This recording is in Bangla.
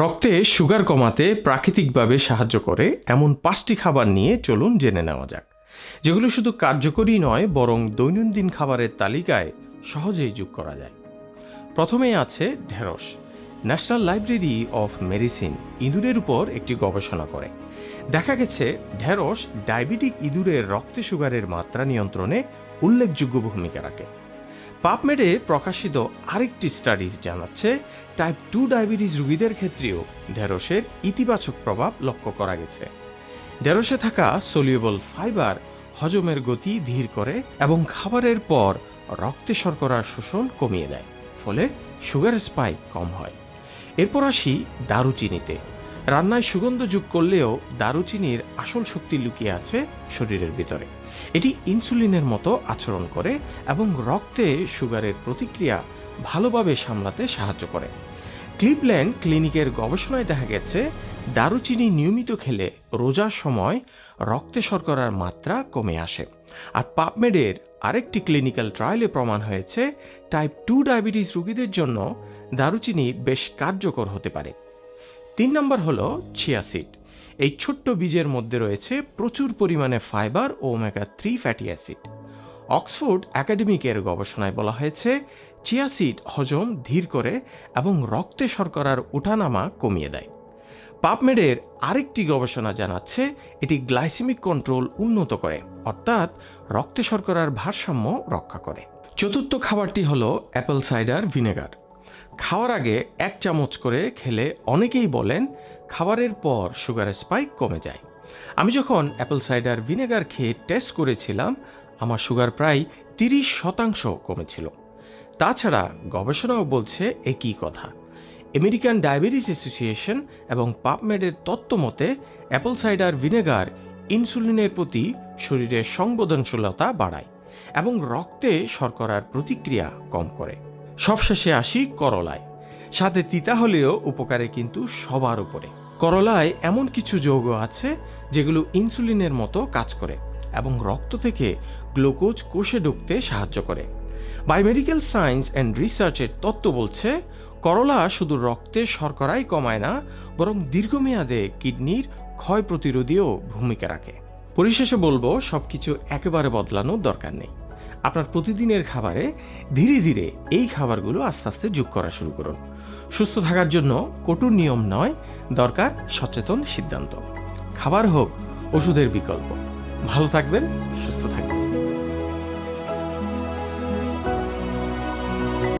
রক্তে সুগার কমাতে প্রাকৃতিকভাবে সাহায্য করে, এমন পাঁচটি খাবার নিয়ে চলুন জেনে নেওয়া যাক, যেগুলো শুধু কার্যকরী নয়, বরং দৈনন্দিন খাবারের তালিকায় সহজেই যোগ করা যায়। প্রথমেই আছে ঢেঁড়স, ন্যাশনাল লাইব্রেরি অফ মেডিসিন, ইঁদুরের উপর একটি গবেষণা করে। দেখা গেছে, ঢেঁড়স ডায়াবেটিক ইঁদুরের রক্তে সুগারের মাত্রা নিয়ন্ত্রণে উল্লেখযোগ্য ভূমিকা রাখে। পাপমেডে প্রকাশিত আরেকটি স্টাডিজ জানাচ্ছে টাইপ টু ডায়াবেটিস রোগীদের ক্ষেত্রেও ঢেঁড়সের ইতিবাচক প্রভাব লক্ষ্য করা গেছে। ঢেঁড়সে থাকা সলিউবল ফাইবার হজমের গতি ধীর করে এবং খাবারের পর রক্তে শর্করার শোষণ কমিয়ে দেয়, ফলে সুগার স্পাইক কম হয়। এরপর আসি দারুচিনিতে। রান্নায় সুগন্ধ যোগ করলেও দারুচিনির আসল শক্তি লুকিয়ে আছে শরীরের ভিতরে। এটি ইনসুলিনের মতো আচরণ করে এবং রক্তে সুগারের প্রতিক্রিয়া ভালোভাবে সামলাতে সাহায্য করে। ক্লিপল্যান্ড ক্লিনিকের গবেষণায় দেখা গেছে, দারুচিনি নিয়মিত খেলে রোজার সময় রক্তে শর্করার মাত্রা কমে আসে। আর পাপমেডের আরেকটি ক্লিনিক্যাল ট্রায়ালে প্রমাণ হয়েছে, টাইপ টু ডায়াবেটিস রোগীদের জন্য দারুচিনি বেশ কার্যকর হতে পারে। তিন নম্বর হলো চিয়াসিড এই ছোট্ট বীজের মধ্যে রয়েছে প্রচুর পরিমাণে ফাইবার ও omega three fatty acid Oxford একাডেমিকের গবেষণায় বলা হয়েছে চিয়াসিড হজম ধীর করে এবং রক্তে শর্করার উঠানামা কমিয়ে দেয়। পাপমেডের আরেকটি গবেষণা জানাচ্ছে, এটি গ্লাইসেমিক কন্ট্রোল উন্নত করে, অর্থাৎ রক্তে শর্করার ভারসাম্য রক্ষা করে। চতুর্থ খাবারটি হলো অ্যাপেল সাইডার ভিনেগার খাওয়ার আগে এক চামচ করে খেলে অনেকেই বলেন খাবারের পর সুগারের স্পাইক কমে যায়। আমি যখন অ্যাপেল সাইডার ভিনেগার খেয়ে টেস্ট করেছিলাম, আমার সুগার প্রায় তিরিশ শতাংশ কমেছিল। তাছাড়া গবেষণাও বলছে একই কথা। আমেরিকান ডায়াবেটিস অ্যাসোসিয়েশন এবং পাপমেডের তত্ত্ব মতে অ্যাপেল সাইডার ভিনেগার ইনসুলিনের প্রতি শরীরের সংবেদনশীলতা বাড়ায় এবং রক্তে শর্করার প্রতিক্রিয়া কম করে। সবশেষে আসি করলায়। সাথে তিতা হলেও উপকারে কিন্তু সবার উপরে। করলায় এমন কিছু যৌগ আছে যেগুলো ইনসুলিনের মতো কাজ করে এবং রক্ত থেকে গ্লুকোজ কোষে ঢুকতে সাহায্য করে। বায়োমেডিক্যাল সায়েন্স অ্যান্ড রিসার্চের তত্ত্ব বলছে, করলা শুধু রক্তে শর্করাই কমায় না, বরং দীর্ঘমেয়াদে কিডনির ক্ষয় প্রতিরোধীও ভূমিকা রাখে। পরিশেষে বলব, সবকিছু একেবারে বদলানোর দরকার নেই। আপনার প্রতিদিনের খাবারে ধীরে ধীরে এই খাবারগুলো আস্তে আস্তে যোগ করা শুরু করুন। সুস্থ থাকার জন্য কটু নিয়ম নয়, দরকার সচেতন সিদ্ধান্ত। খাবার হোক, ওষুধের বিকল্প। ভালো থাকবেন, সুস্থ থাকবেন।